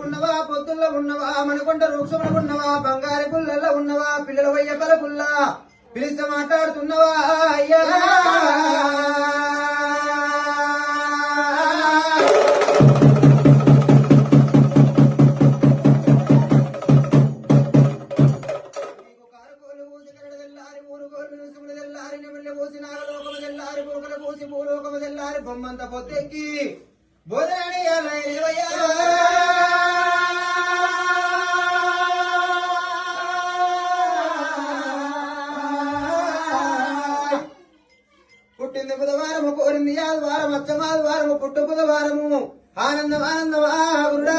ఉన్నవా పొత్తుల్లో ఉన్నవా మనకొండ వృక్షంలో ఉన్నవా బంగారు గుళ్ళల్లో ఉన్నవా పిల్లలు వయ్య గుళ్ళ. పిలిచి మాట్లాడుతున్నవా అయ్యా. బొమ్మంత పొద్దెక్కి బోధనడేయాలి పుట్టింది బుధవారము కోరింది ఆదివారం అచ్చమాదివారము పుట్టు బుధవారము. ఆనందం ఆనందం. ఆగురుడా